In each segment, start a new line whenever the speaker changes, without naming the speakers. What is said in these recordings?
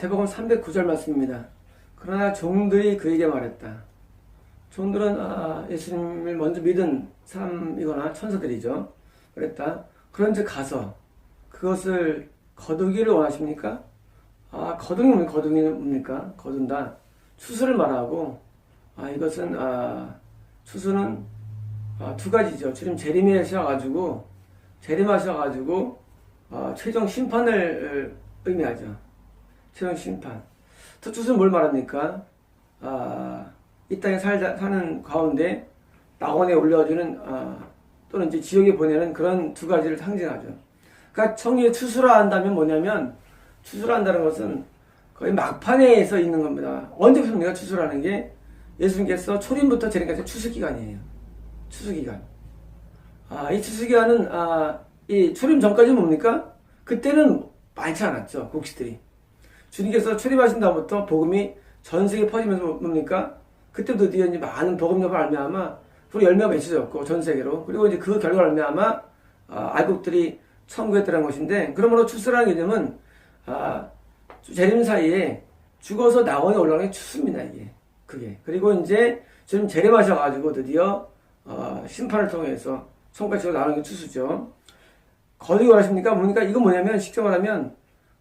마태복음 309절 말씀입니다. 그러나 종들이 그에게 말했다. 종들은 아, 예수님을 먼저 믿은 사람이거나 천사들이죠. 그랬다. 그런즉 가서 그것을 거두기를 원하십니까? 아, 거두기는 거두기는 뭡니까? 거둔다. 추수를 말하고 아, 이것은 아, 추수는 아, 두 가지죠. 지금 재림하셔가지고 재림하셔가지고 아, 최종 심판을 의미하죠. 최종 심판. 첫 추수는 뭘 말합니까? 아, 이 땅에 살자, 사는 가운데 낙원에 올려주는 아, 또는 이제 지옥에 보내는 그런 두 가지를 상징하죠. 그러니까 청리에 추수라 한다면 뭐냐면 추수라 한다는 것은 거의 막판에서 있는 겁니다. 언제부터입니까 추수라는 게 예수님께서 초림부터 재림까지 추수 기간이에요. 추수 기간. 아, 이 추수 기간은 아, 이 초림 전까지 뭡니까? 그때는 많지 않았죠 곡식들이. 주님께서 출입하신 다음부터 복음이 전 세계에 퍼지면서 뭡니까? 그때부터 드디어 이제 많은 복음력을 알미암아 그리고 열매가 맺혀졌고 전 세계로 그리고 이제 그 결과 알미암아 아, 알곡들이 천국했다는 것인데 그러므로 추수라는 개념은 아, 재림 사이에 죽어서 낙원에 올라가는 게 추수입니다 이게 그게 그리고 이제 지금 재림하셔가지고 드디어 어, 심판을 통해서 천국까지 나오는 게 추수죠. 거두기 원하십니까? 뭡니까? 이건 뭐냐면 쉽게 말하면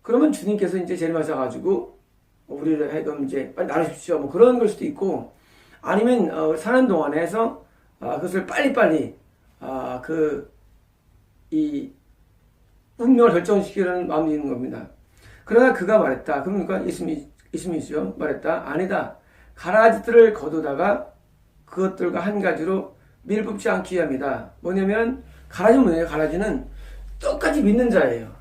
그러면 주님께서 이제 재림하셔 가지고 우리를 해금 이제 빨리 나누십시오. 뭐 그런 걸 수도 있고 아니면 어, 사는 동안에서 아, 그것을 빨리빨리 아, 그이 운명을 결정시키는 마음이 있는 겁니다. 그러나 그가 말했다. 그러니까 예수님이 예수님이죠. 말했다. 아니다. 가라지들을 거두다가 그것들과 한 가지로 밀붙지 않기 위함이다. 뭐냐면 가라지는 뭐예요? 가라지는 똑같이 믿는 자예요.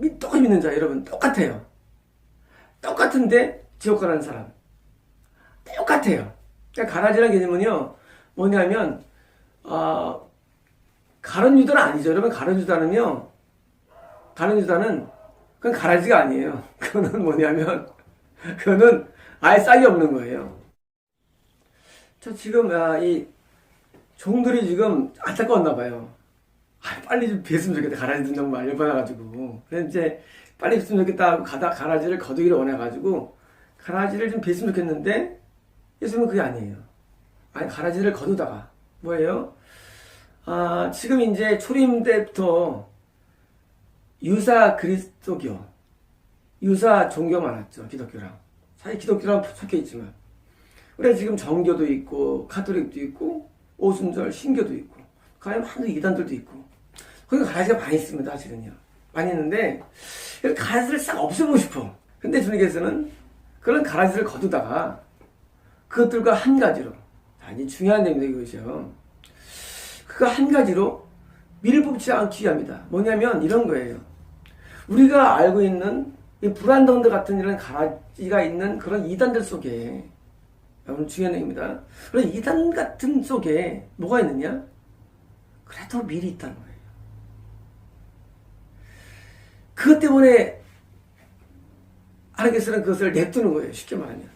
믿- 똑같이 믿는 자 여러분 똑같아요. 똑같은데 지옥 가는 사람 똑같아요. 그러니까 가라지라는 개념은요 뭐냐면 어, 가론 유다는 아니죠. 여러분 가론 유다는요 가론 유다는 그건 가라지가 아니에요. 그거는 뭐냐면 그거는 아예 싹이 없는 거예요. 저 지금 아, 이 종들이 지금 안타까웠나 봐요. 아, 빨리 좀 뵀으면 좋겠다. 가라지 너무 많이 받아가지고. 그래서 이제 빨리 뵀으면 좋겠다 하고 가다 가라지를 거두기를 원해가지고 가라지를 좀 뵀으면 좋겠는데 예수님은 그게 아니에요. 아니 가라지를 거두다가 뭐예요? 아, 지금 이제 초림 때부터 유사 그리스도교, 유사 종교 많았죠. 기독교랑. 사실 기독교랑 섞여 있지만. 그래 지금 정교도 있고 카톨릭도 있고 오순절 신교도 있고 가면 많은 이단들도 있고 거기 가라지가 많이 있습니다 사실은요 많이 있는데 그 가라지를 싹 없애보고 싶어 근데 주님께서는 그런 가라지를 거두다가 그것들과 한 가지로 아니 중요한 내용입니다 이것이요 그가 한 가지로 뽑지 않기 위함이다 뭐냐면 이런 거예요 우리가 알고 있는 이 불안덩들 같은 이런 가라지가 있는 그런 이단들 속에 오늘 중요한 얘기입니다. 그런 이단 같은 속에 뭐가 있느냐? 그래도 미리 있다는 거예요. 그것 때문에 하나님께서는 그것을 냅두는 거예요. 쉽게 말하면.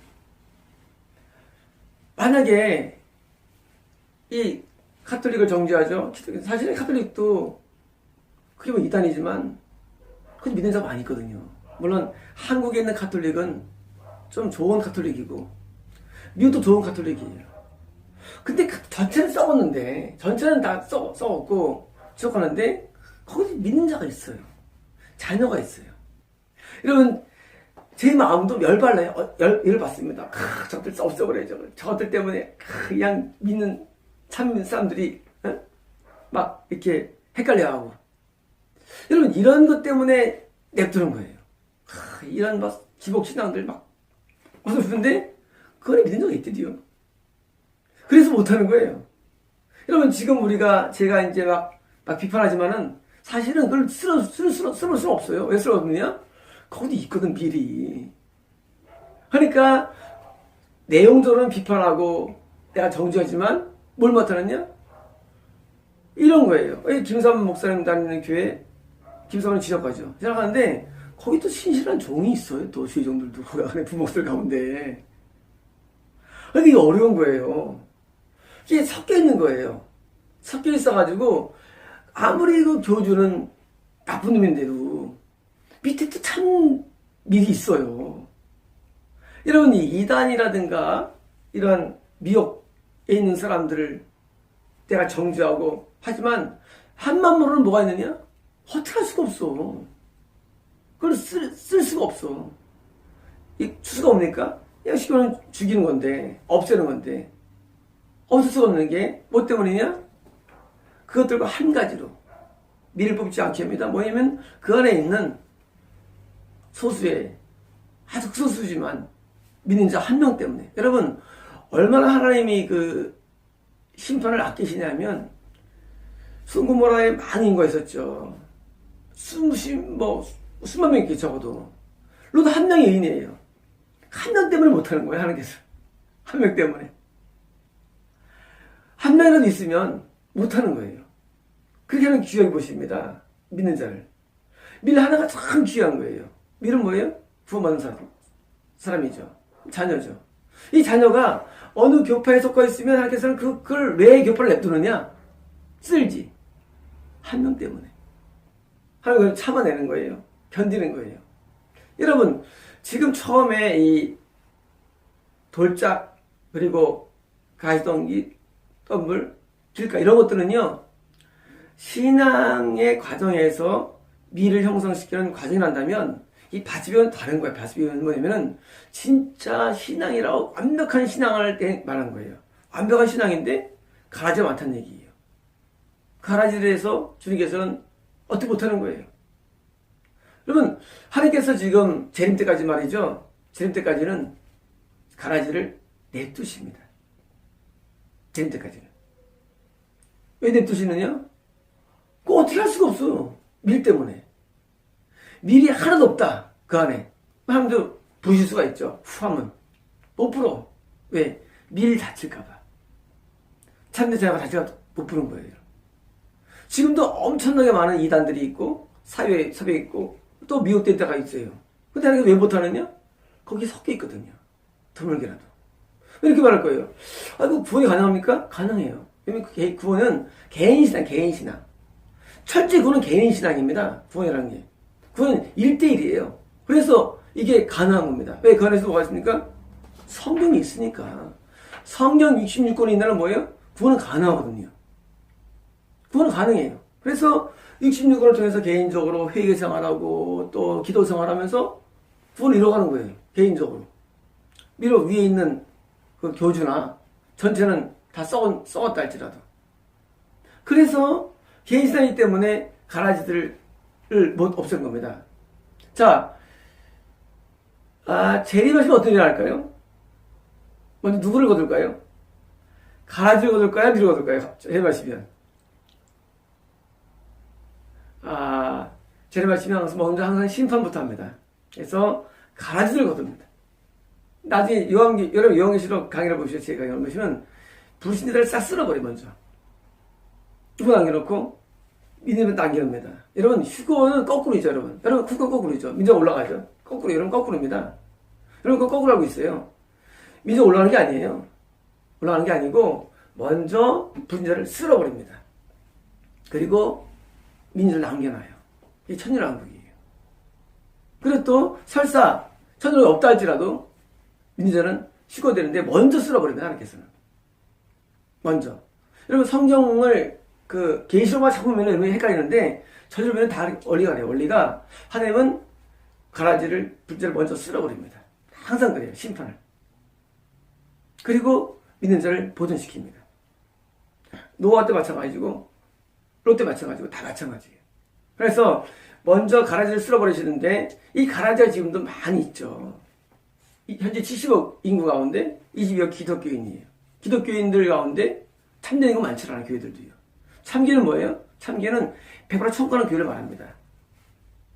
만약에 이 카톨릭을 정죄하죠. 사실은 카톨릭도 그게 뭐 이단이지만 그 믿는 사람 많이 있거든요. 물론 한국에 있는 카톨릭은 좀 좋은 카톨릭이고 미국도 좋은 카톨릭이에요. 근데 그 전체는 썩었는데 전체는 다 썩, 썩었고 지옥 가는데 거기 믿는 자가 있어요. 자녀가 있어요. 여러분 제 마음도 열받나요? 어, 열, 열받습니다. 크, 저들 썩어버려요. 저들. 저들 때문에 크, 그냥 믿는 참 믿는 사람들이 어? 막 이렇게 헷갈려하고 여러분 이런 것 때문에 냅두는 거예요. 크, 이런 막 기복 신앙들 막 싶은데 그걸 믿는 적이 있대요. 그래서 못하는 거예요. 여러분, 지금 우리가, 제가 이제 막, 막 비판하지만은, 사실은 그걸 쓸어, 쓸어, 쓸어, 쓸어 수는 없어요. 왜 쓸어 없느냐? 거기 있거든, 미리. 그러니까, 내용적으로는 비판하고, 내가 정지하지만, 뭘 못하느냐? 이런 거예요. 이 김삼 목사님 다니는 교회, 김삼은 지적하죠. 지적하는데, 거기 또 신실한 종이 있어요. 또 주의종들도 그 안에 부목들 가운데. 근데 이게 어려운 거예요. 이게 섞여 있는 거예요. 섞여 있어가지고, 아무리 그 교주는 나쁜 놈인데도, 밑에 또참 미리 있어요. 여러분, 이 이단이라든가 이런 미혹에 있는 사람들을 내가 정죄하고 하지만 한마음으로는 뭐가 있느냐? 허탈할 수가 없어. 그걸 쓸, 쓸 수가 없어. 이 수가 그냥 시간은 죽이는 건데 없애는 건데 없을 수가 없는 게 뭐 때문이냐? 그것들과 한 가지로 미를 뽑지 않게 합니다. 뭐냐면 그 안에 있는 소수의 아주 소수지만 믿는 자 한 명 때문에 여러분 얼마나 하나님이 그 심판을 아끼시냐면 순구모라에 많은 인구가 있었죠. 수십 뭐 수만 명이 적어도 로도 한 명이 의인이에요. 한 명 때문에 못하는 거예요 하나님께서 한 명 때문에 한 명이라도 있으면 못하는 거예요. 그렇게 하는 귀하게 보십니다. 믿는 자를 밀 하나가 참 귀한 거예요. 밀은 뭐예요? 구원받은 사람 사람이죠. 자녀죠. 이 자녀가 어느 교파에 속해 있으면 하나님께서는 그- 그걸 왜 교파를 냅두느냐? 쓸지. 한 명 때문에. 하나님은 참아내는 거예요. 견디는 거예요. 여러분, 지금 처음에 이 돌짝, 그리고 가시동기, 덤불, 길가, 이런 것들은요, 신앙의 과정에서 미를 형성시키는 과정이 난다면, 이 바지비는 다른 거예요. 바지비는 뭐냐면은, 진짜 신앙이라고 완벽한 신앙을 때 말한 거예요. 완벽한 신앙인데, 가라지가 많다는 얘기예요. 가라지에 대해서 주님께서는 어떻게 못하는 거예요. 여러분, 하나님께서 지금 재림 때까지 말이죠. 재림 때까지는 가라지를 냅두십니다. 재림 때까지는. 왜 냅두시느냐? 그거 어떻게 할 수가 없어. 밀 때문에. 밀이 하나도 없다. 그 안에. 사람도 부실 수가 있죠. 후하면. 못 풀어. 왜? 밀 다칠까봐. 참내 자가 다치가 못 푸는 거예요. 지금도 엄청나게 많은 이단들이 있고, 사회, 사회에 있고, 또 미혹될 때가 있어요. 근데 하나님 왜 못하느냐? 거기 섞여 있거든요. 드물게라도. 왜 이렇게 말할 거예요? 아, 그 구원이 가능합니까? 가능해요. 왜냐면 그 개- 구원은 개인신앙, 개인신앙. 철저히 구원은 개인 신앙입니다. 구원이라는 게. 구원은 1대1이에요. 그래서 이게 가능한 겁니다. 왜 그 안에서 뭐가 있습니까? 성경이 있으니까. 성경 66권이 있다는 뭐예요? 구원은 가능하거든요. 구원은 가능해요. 그래서 66권을 통해서 개인적으로 회개 생활하고 또 기도 생활하면서 구원을 이뤄가는 거예요. 개인적으로. 비록 위에 있는 그 교주나 전체는 다 썩은, 썩었다 할지라도. 그래서 개인신앙이기 때문에 가라지들을 못 없앤 겁니다. 자, 아, 재림하시면 어떤 일이 할까요? 먼저 누구를 거둘까요? 가라지를 거둘까요? 미를 거둘까요? 재림하시면. 아, 재림하시면 먼저 항상 심판부터 합니다. 그래서 가라지를 거둡니다. 나중에 요한기, 여러분 요한계시록 강의를 보시죠. 제 강의를 보시면 불신자들을 싹 쓸어버려 먼저. 휴거 남겨놓고 믿음을 남겨놓습니다. 여러분 휴거는 거꾸로죠 여러분. 여러분 휴거 거꾸로죠. 민족 올라가죠. 거꾸로 여러분 거꾸로입니다. 여러분 그거 거꾸로 하고 있어요. 민족 올라가는 게 아니에요. 올라가는 게 아니고 먼저 불신자를 쓸어버립니다. 그리고 민족을 남겨놔요. 이게 천년왕국이에요. 그리고 또 설사 천년이 없다 할지라도 민주자는 휴거되는데 먼저 쓸어버립니다. 하나님께서는. 먼저. 여러분 성경을 그 계시록만 잡으면 여러분이 헷갈리는데 저절로 보면 다 원리가 돼요. 원리가 하나님은 가라지를 불자를 먼저 쓸어버립니다. 항상 그래요. 심판을. 그리고 믿는 자를 보존시킵니다. 노아 때 마찬가지고 롯때 마찬가지고 다 마찬가지예요. 그래서 먼저 가라지를 쓸어버리시는데 이 가라지가 지금도 많이 있죠. 이 현재 70억 인구 가운데 20억 기독교인이에요. 기독교인들 가운데 참된 인구 많지 않아요. 교회들도요. 참교는 뭐예요? 참교는 100% 천가는 교회를 말합니다.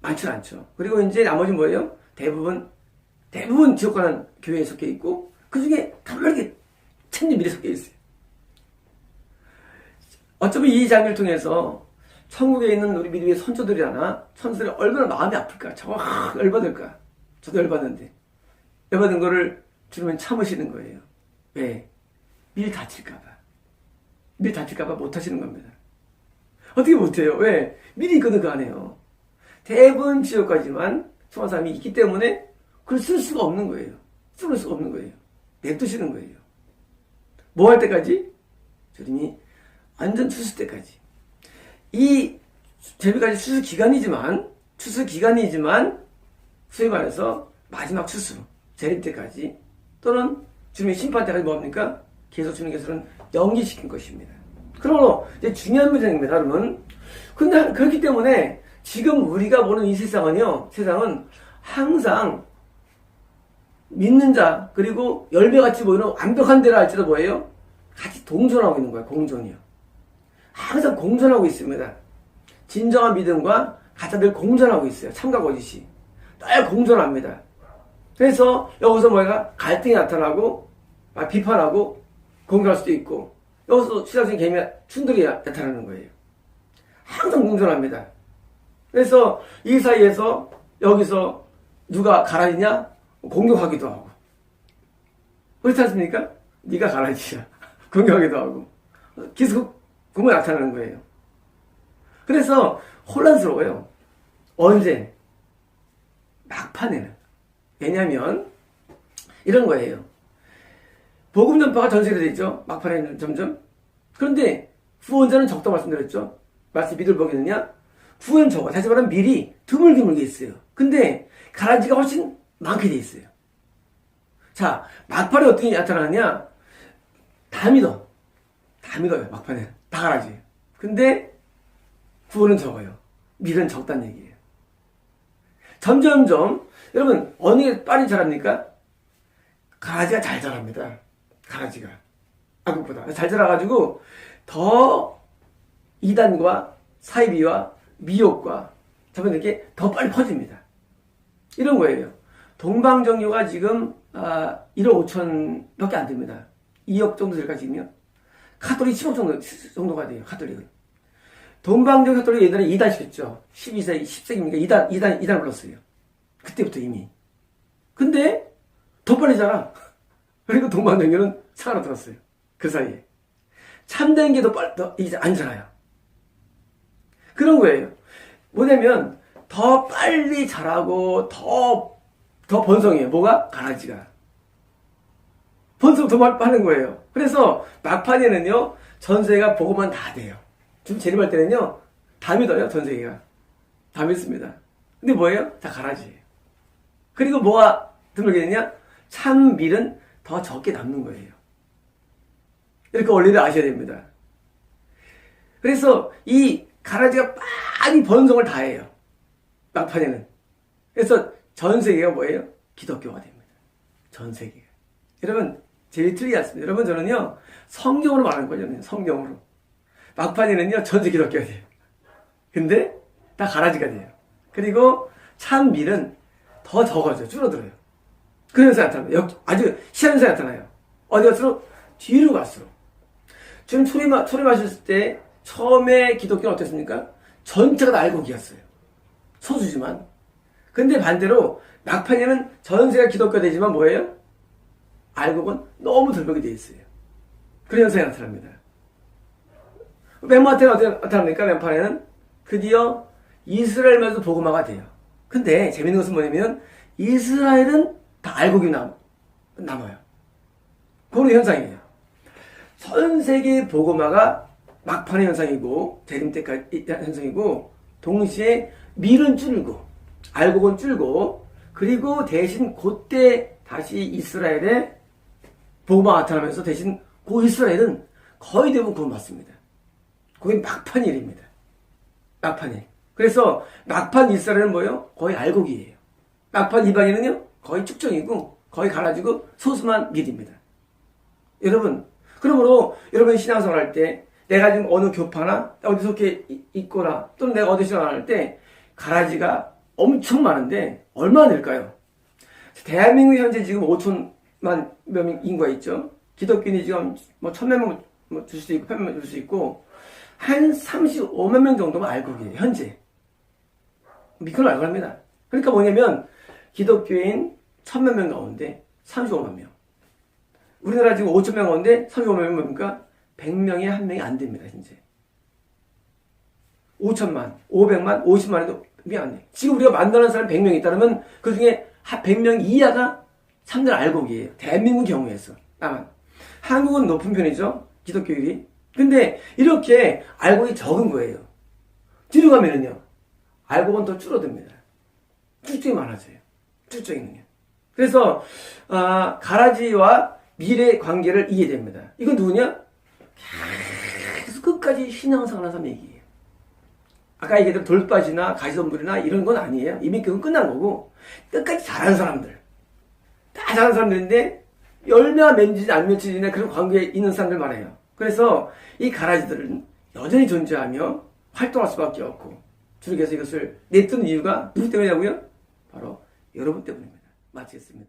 많지 않죠. 그리고 이제 나머지 뭐예요? 대부분 대부분 지옥 가는 교회에 속해 있고 그 중에 참된 미래 속해 있어요. 어쩌면 이 장면을 통해서 천국에 있는 우리 믿음의 선조들이나 천사들이 얼마나 마음이 아플까? 저거 하, 열받을까? 저도 열받는데 열받은 거를 주님은 참으시는 거예요. 왜? 밀 다칠까봐. 밀 다칠까봐 못 하시는 겁니다. 어떻게 못해요? 왜? 밀이 있거든, 그 안에요. 대부분 지역까지만 소환 사람이 있기 때문에 그걸 쓸 수가 없는 거예요. 뚫을 수가 없는 거예요. 냅두시는 거예요. 뭐 할 때까지? 주님이 완전 추수 때까지. 이 제비까지 추수 기간이지만 추수 기간이지만 소위 말해서 마지막 추수 재림 때까지 또는 주님의 심판 때까지 뭡니까? 계속 주님께서는 연기시킨 것입니다. 그러므로 이제 중요한 문제입니다, 여러분. 근데 그렇기 때문에 지금 우리가 보는 이 세상은요, 세상은 항상 믿는 자 그리고 열매같이 보이는 완벽한 데라 할지도 뭐예요? 같이 동존하고 있는 거예요. 공존이요. 항상 공존하고 있습니다. 진정한 믿음과 가짜들 공존하고 있어요. 참가 거짓이. 늘 공존합니다. 그래서 여기서 뭐가 갈등이 나타나고 아, 비판하고 공격할 수도 있고 여기서 시장적인 개미 충돌이 나타나는 거예요. 항상 공존합니다. 그래서 이 사이에서 여기서 누가 가라지냐 공격하기도 하고 그렇지 않습니까? 네가 가라지야 공격하기도 하고 계속 공격이 나타나는 거예요. 그래서 혼란스러워요. 언제? 막판에는. 왜냐하면 이런 거예요. 복음 전파가 전 세계에 있죠. 막판에는 점점. 그런데 후원자는 적다 말씀드렸죠. 말씀 믿을 보겠느냐? 후원 적어. 다시 말하면 미리 드물드물게 있어요. 근데 가라지가 훨씬 많게 돼 있어요. 자, 막판에 어떻게 나타나느냐? 다 믿어. 다 믿어요, 막판에. 다 가라지. 근데 구원은 적어요. 밀은 적다는 얘기예요. 점점점 여러분 어느 게 빨리 자랍니까? 가라지가 잘 자랍니다. 가라지가 악국보다 잘 자라가지고 더 이단과 사이비와 미혹과 저번 이렇게 더 빨리 퍼집니다. 이런 거예요. 동방정유가 지금 아, 1억 5천밖에 안 됩니다. 2억 정도 될까 지금요? 카톨릭 10억 정도, 정도가 돼요. 카톨릭은. 동방정 카톨릭 예전에 2단 시켰죠. 12세, 10세기니까 2단, 2단, 2단 불렀어요. 그때부터 이미. 근데 더 빨리 자라. 그리고 동방정교는 사라들었어요. 그 사이에. 참된 게 더 빨리, 더 이제 안 자라요. 그런 거예요. 뭐냐면 더 빨리 자라고 더, 더 번성해요. 뭐가? 가라지가. 번성 더 하는 거예요. 그래서 막판에는요, 전세가 보고만 다 돼요. 좀 재림할 때는요, 다 믿어요, 전세계가. 다 믿습니다. 근데 뭐예요? 다 가라지예요. 그리고 뭐가 드물게 되냐? 참 밀은 더 적게 남는 거예요. 이렇게 원리를 아셔야 됩니다. 그래서 이 가라지가 많이 번성을 다 해요. 막판에는. 그래서 전 세계가 뭐예요? 기독교가 됩니다. 전 세계가. 여러분, 제일 틀리지 않습니다. 여러분, 저는요, 성경으로 말하는 거죠. 성경으로. 막판에는요, 전세 기독교가 돼요. 근데, 다 가라지가 돼요. 그리고 참 밀은 더 적어져요. 줄어들어요. 그런 현상이 나타나요. 아주 희한 현상이 나타나요. 어디 갈수록? 뒤로 갈수록. 지금 소리, 마, 소리 마셨을 때 처음에 기독교는 어땠습니까? 전체가 다 알곡이었어요. 소수지만. 근데 반대로 막판에는 전세가 기독교 되지만 뭐예요? 알곡은 너무 덜먹이 되어 있어요. 그런 현상이 나타납니다. 맨마트는 어떻게 나타납니까? 맨판에는 드디어 이스라엘만도 복음화가 돼요. 근데 재밌는 것은 뭐냐면 이스라엘은 다 알곡이 남, 남아요. 그런 현상이에요. 전 세계 복음화가 막판의 현상이고 재림 때까지 현상이고 동시에 밀은 줄고 알곡은 줄고 그리고 대신 그때 다시 이스라엘의 복음화 나타나면서 대신 그 이스라엘은 거의 대부분 구원 받습니다. 그게 막판 일입니다. 막판이. 그래서 막판 이스라엘은 뭐예요? 거의 알곡이에요. 막판 이방인은요? 거의 축정이고 거의 갈라지고 소수만 밀입니다. 여러분, 그러므로 여러분 신앙생활 할 때 내가 지금 어느 교파나 어디서 이렇게 있거나 또는 내가 어디 신앙을 할때 가라지가 엄청 많은데 얼마나 될까요? 대한민국 현재 지금 5천만 명 인구가 있죠. 기독교인이 지금 뭐 천몇 명 줄 수도 있고 편몇 명줄 수 있고 한 35만 명 정도만 알고 계세요. 현재. 미크로 알고 합니다. 그러니까 뭐냐면 기독교인 천몇 명 가운데 35만 명. 우리나라 지금 5천 명 가운데 35만 명 뭡니까? 100명에 한 명이 안 됩니다, 현재. 5천만, 500만, 50만에도 안 돼. 지금 우리가 만나는 사람 100명 있다면 그 중에 100명 이하가 참들 알곡이에요. 대한민국 경우에서. 다만 한국은 높은 편이죠. 기독교율이. 근데 이렇게 알곡이 적은 거예요. 뒤로 가면은요. 알곡은 더 줄어듭니다. 쭉쭉이 많아져요. 쭉쭉이는요. 그래서 아, 가라지와 밀의 관계를 이해됩니다. 이건 누구냐? 계속 끝까지 신앙생활하는 사람 얘기예요. 아까 얘기했던 돌밭이나 가시덤불이나 이런 건 아니에요. 이미 그건 끝난 거고 끝까지 잘하는 사람들. 다 잘하는 사람들인데 열매가 맺는지 안 맺히지나 그런 관계에 있는 사람들 말해요. 그래서 이 가라지들은 여전히 존재하며 활동할 수밖에 없고 주님께서 이것을 냅두는 이유가 누구 때문이냐고요? 바로 여러분 때문입니다. 마치겠습니다.